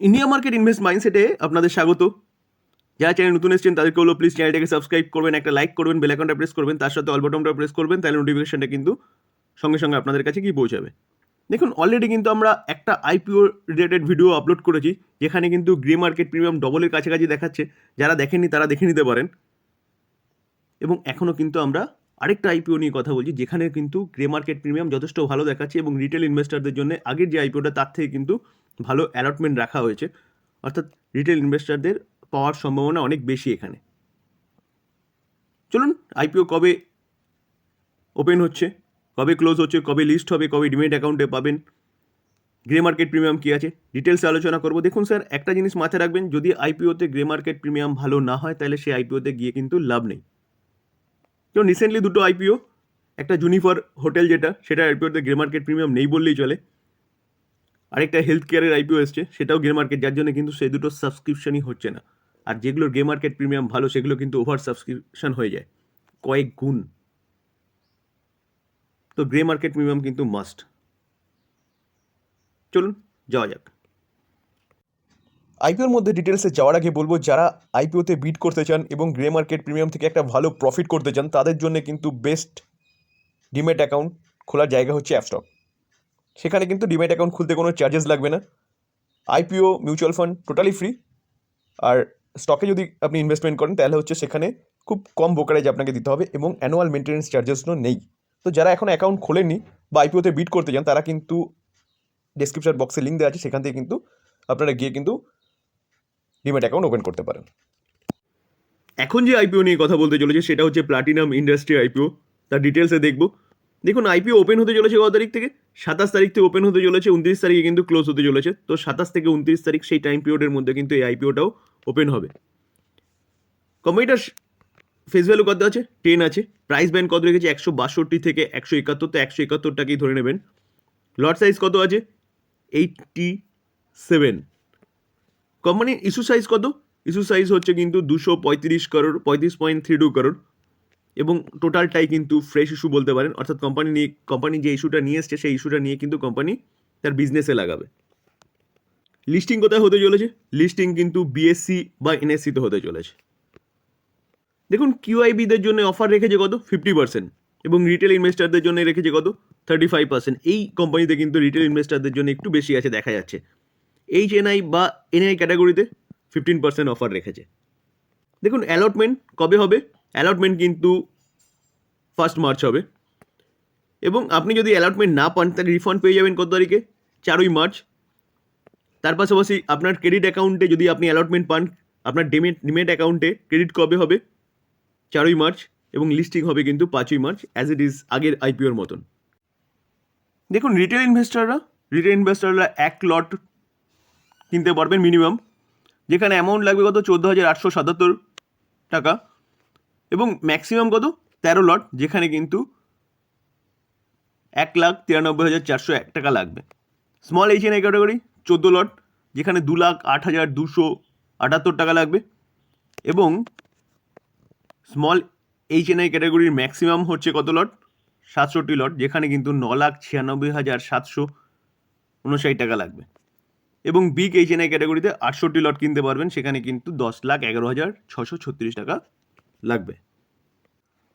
India market invest মাইন্ডসেটে আপনাদের স্বাগত। যারা চ্যানেল নতুন এসেছেন, তাদেরকে হলো প্লিজ চ্যানেলটাকে সাবস্ক্রাইব করবেন, একটা লাইক করবেন বেল আইকনটা প্রেস করবেন, তার সাথে অল বটনটা প্রেস করবেন, তাহলে নোটিফিকেশনটা কিন্তু সঙ্গে সঙ্গে আপনাদের কাছে গিয়ে পৌঁছাবে। দেখুন অলরেডি কিন্তু আমরা একটা আইপিও রিলেটেড ভিডিও আপলোড করেছি, যেখানে কিন্তু গ্রে মার্কেট প্রিমিয়াম ডবলের কাছাকাছি দেখাচ্ছে। যারা দেখেননি, তারা দেখে নিতে পারেন। এবং এখনও কিন্তু আমরা আরেকটা আইপিও নিয়ে কথা বলছি, যেখানে কিন্তু গ্রে মার্কেট প্রিমিয়াম যথেষ্ট ভালো দেখাচ্ছে এবং রিটেল ইনভেস্টারদের জন্য আগের যে আইপিওটা তার থেকে কিন্তু ভালো অ্যালটমেন্ট রাখা হয়েছে। অর্থাৎ রিটেল ইনভেস্টারদের পাওয়ার সম্ভাবনা অনেক বেশি এখানে। চলুন আইপিও কবে ওপেন হচ্ছে, কবে ক্লোজ হচ্ছে, কবে লিস্ট হবে, কবে ডিমেট অ্যাকাউন্টে পাবেন গ্রে মার্কেট প্রিমিয়াম কী আছে ডিটেলসে আলোচনা করব। দেখুন স্যার একটা জিনিস মাথায় রাখবেন, যদি আইপিওতে গ্রে মার্কেট প্রিমিয়াম ভালো না হয়, তাহলে সেই আইপিওতে গিয়ে কিন্তু লাভ নেই। যেমন রিসেন্টলি দুটো আইপিও একটা জুনিফার হোটেল যেটা, সেটা আইপিওতে গ্রে মার্কেট প্রিমিয়াম নেই বললেই চলে। আরেকটা হেলথ কেয়ারের আইপিও এসছে, সেটাও গ্রে মার্কেট যার জন্য কিন্তু সেই দুটো সাবস্ক্রিপশনই হচ্ছে না। আর যেগুলোর গ্রে মার্কেট প্রিমিয়াম ভালো, সেগুলো কিন্তু ওভার সাবস্ক্রিপশন হয়ে যায়। কয়েক গুণ। তো গ্রে মার্কেট প্রিমিয়াম কিন্তু মাস্ট চলুন, যাওয়া যাক। আইপিওর মধ্যে ডিটেলসে যাওয়ার আগে বলব, যারা আইপিওতে বিট করতে চান এবং গ্রে মার্কেট প্রিমিয়াম থেকে একটা ভালো প্রফিট করতে চান, তাদের জন্য কিন্তু বেস্ট ডিমেট অ্যাকাউন্ট খোলার জায়গা হচ্ছে অ্যাপস্টক সেখানে কিন্তু ডিমেট অ্যাকাউন্ট খুলতে কোনো চার্জেস লাগবে না। IPO mutual fund totally free আর স্টকে যদি আপনি ইনভেস্টমেন্ট করেন, তাহলে হচ্ছে সেখানে খুব কম ব্রোকারেজ আপনাকে দিতে হবে এবং অ্যানুয়াল মেনটেন্যান্স চার্জেসও নেই। তো যারা এখন অ্যাকাউন্ট খোলেননি বা আইপিওতে বিট করতে চান, তারা কিন্তু ডেসক্রিপশন বক্সে লিঙ্ক দেওয়া আছে, সেখান থেকে কিন্তু আপনারা গিয়ে কিন্তু ডিমেট অ্যাকাউন্ট ওপেন করতে পারেন। এখন যে আইপিও নিয়ে কথা বলতে চলেছে, সেটা হচ্ছে প্লাটিনাম ইন্ডাস্ট্রি আইপিও তার ডিটেলসে দেখব। দেখুন আইপিও ওপেন হতে চলেছে কত তারিখ থেকে? সাতাশ তারিখ থেকে ওপেন হতে চলেছে, উনত্রিশ তারিখে কিন্তু ক্লোজ হতে চলেছে। তো সাতাশ থেকে উনত্রিশ তারিখ সেই টাইম পিরিয়ডের মধ্যে কিন্তু এই আইপিওটাও ওপেন হবে। কোম্পানিটার ফেস ভ্যালু কত আছে? টেন আছে। প্রাইস ব্যান্ড কত রেখেছে? একশো বাষট্টি থেকে একশো একাত্তর। তো একশো একাত্তর টাকাই ধরে নেবেন। লট সাইজ কত আছে? এইটটি সেভেন কোম্পানির ইস্যু সাইজ কত? ইস্যু সাইজ হচ্ছে কিন্তু দুশো পঁয়ত্রিশ করোড় পঁয়ত্রিশ পয়েন্ট থ্রি টু করোড় এবং টোটালটাই কিন্তু ফ্রেশ ইস্যু বলতে পারেন। অর্থাৎ কোম্পানি নিয়ে কোম্পানি যে ইস্যুটা নিয়ে এসছে, সেই ইস্যুটা নিয়ে কিন্তু কোম্পানি তার বিজনেসে লাগাবে। লিস্টিং কোথায় হতে চলেছে? লিস্টিং কিন্তু বিএসসি বা এনএসসিতে হতে চলেছে। দেখুন কিউআইবিদের জন্য অফার রেখেছে কত? ফিফটি পার্সেন্ট এবং রিটেল ইনভেস্টারদের জন্য রেখেছে কত? থার্টি ফাইভ পার্সেন্ট এই কোম্পানিতে কিন্তু রিটেল ইনভেস্টারদের জন্য একটু বেশি আছে, দেখা যাচ্ছে। এইচ এনআই বা এনআই ক্যাটাগরিতে ফিফটিন পার্সেন্ট অফার রেখেছে। দেখুন অ্যালটমেন্ট কবে হবে? অ্যালটমেন্ট কিন্তু ফার্স্ট মার্চ হবে। এবং আপনি যদি অ্যালটমেন্ট না পান, তাহলে রিফান্ড পেয়ে যাবেন কত তারিখে? চারই মার্চ তার পাশাপাশি আপনার ক্রেডিট অ্যাকাউন্টে যদি আপনি অ্যালটমেন্ট পান, আপনার ডেমেট ডিমেট অ্যাকাউন্টে ক্রেডিট কবে হবে? চারই মার্চ এবং লিস্টিং হবে কিন্তু পাঁচই মার্চ অ্যাজ ইট ইজ আগের আইপিওর মতন। দেখুন রিটেল ইনভেস্টাররা রিটেল ইনভেস্টাররা এক লট কিনতে পারবেন মিনিমাম যেখানে অ্যামাউন্ট লাগবে কত? চোদ্দ হাজার আটশো সাতাত্তর টাকা এবং ম্যাক্সিমাম কত? তেরো লট যেখানে কিন্তু এক লাখ তিরানব্বই হাজার চারশো এক টাকা লাগবে। স্মল এইচ এন ক্যাটাগরি চোদ্দ লট যেখানে দু লাখ আট হাজার দুশো আটাত্তর টাকা লাগবে এবং স্মল এইচ এন ক্যাটাগরির ম্যাক্সিমাম হচ্ছে কত লট সাতষট্টি লট যেখানে কিন্তু ন লাখ ছিয়ানব্বই হাজার সাতশো উনষাট টাকা লাগবে। এবং বিগ এইচ এন আই ক্যাটাগরিতে আটষট্টি লট কিনতে পারবেন, সেখানে কিন্তু দশ লাখ এগারো হাজার ছশো ছত্রিশ টাকা লাগবে।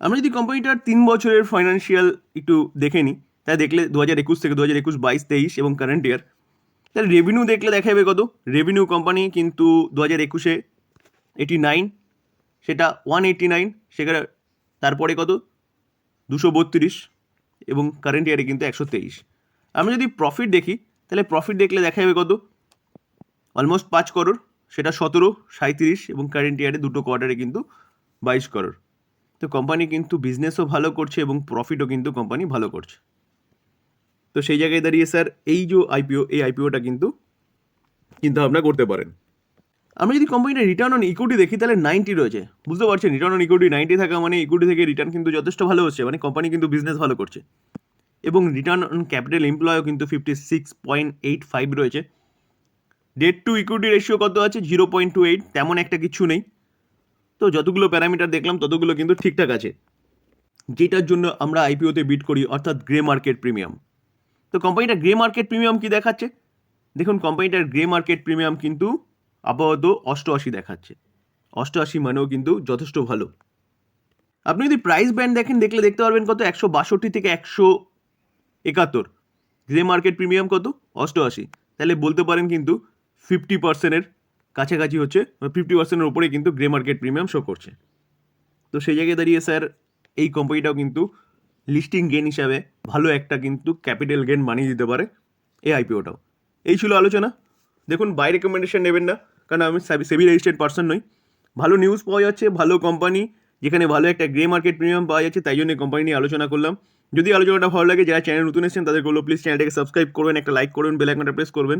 আমরা যদি কোম্পানিটার তিন বছরের ফাইন্যান্সিয়াল একটু দেখে নিই তাই দেখলে দু হাজার একুশ থেকে দু হাজার একুশ বাইশ তেইশ এবং কারেন্ট ইয়ার তাহলে রেভিনিউ দেখলে দেখা যাবে কত? রেভিনিউ কোম্পানি কিন্তু দু হাজার একুশে এইটি নাইন সেটা ওয়ান এইটি নাইন সেখানে তারপরে কত? দুশো বত্রিশ এবং কারেন্ট ইয়ারে কিন্তু একশো তেইশ। আমরা যদি প্রফিট দেখি, তাহলে প্রফিট দেখলে দেখা যাবে কত? অলমোস্ট পাঁচ করোড় সেটা সতেরো সাঁত্রিশ এবং কারেন্ট ইয়ারে দুটো কোয়ার্টারে কিন্তু বাইশ করোড় তো কোম্পানি কিন্তু বিজনেসও ভালো করছে এবং প্রফিটও কিন্তু কোম্পানি ভালো করছে। তো সেই জায়গায় দাঁড়িয়ে স্যার এই যে আইপিও এই আইপিওটা কিন্তু, চিন্তা ভাবনা করতে পারেন। আমরা যদি কোম্পানিটা রিটার্ন অন ইকুইটি দেখি, তাহলে নাইনটি রয়েছে। বুঝতে পারছেন? রিটার্ন অন ইকুইটি নাইনটি থাকা মানে ইকুইটি থেকে রিটার্ন কিন্তু যথেষ্ট ভালো হচ্ছে মানে কোম্পানি কিন্তু বিজনেস ভালো করছে। এবং রিটার্ন অন ক্যাপিটাল এমপ্লয়ও কিন্তু fifty six point eight five রয়েছে। ডেট টু ইকুইটি রেশিও কত আছে? জিরো পয়েন্ট টু এইট তেমন একটা কিছু নেই। তো যতগুলো প্যারামিটার দেখলাম, ততগুলো কিন্তু ঠিকঠাক আছে। যেটার জন্য আমরা আইপিওতে বিট করি, অর্থাৎ গ্রে মার্কেট প্রিমিয়াম তো কোম্পানিটা গ্রে মার্কেট প্রিমিয়াম কি দেখাচ্ছে? দেখুন কোম্পানিটার গ্রে মার্কেট প্রিমিয়াম কিন্তু আপাতত অষ্টআশি দেখাচ্ছে। অষ্টআশি মানেও কিন্তু যথেষ্ট ভালো। আপনি যদি প্রাইস ব্যান্ড দেখেন, দেখলে দেখতে পারবেন কত? একশো বাষট্টি থেকে একশো একাত্তর। গ্রে মার্কেট প্রিমিয়াম কত? অষ্টআশি। তাহলে বলতে পারেন কিন্তু ফিফটি পার্সেন্টের কাছাকাছি হচ্ছে ফিফটি পার্সেন্টের উপরে কিন্তু গ্রে মার্কেট প্রিমিয়াম শো করছে। তো সেই জায়গায় দাঁড়িয়ে স্যার এই কোম্পানিটাও কিন্তু লিস্টিং গেন হিসাবে ভালো একটা কিন্তু ক্যাপিটাল গেন বানিয়ে দিতে পারে এই আইপিওটাও এই ছিল আলোচনা। দেখুন বাই রেকমেন্ডেশন নেবেন না, কারণ আমি সেবি রেজিস্টার্ড পার্সন নই। ভালো নিউজ পাওয়া যাচ্ছে, ভালো কোম্পানি যেখানে ভালো একটা গ্রে মার্কেট প্রিমিয়াম পাওয়া যাচ্ছে, তাই জন্য কোম্পানি নিয়ে আলোচনা করলাম। যদি আলোচনাটা ভালো লাগে, যারা চ্যানেল নতুন এসেছেন তাদের বলব প্লিজ চ্যানেলটাকে সাবস্ক্রাইব করবেন, একটা লাইক করবেন বেল আইকনটা প্রেস করবেন।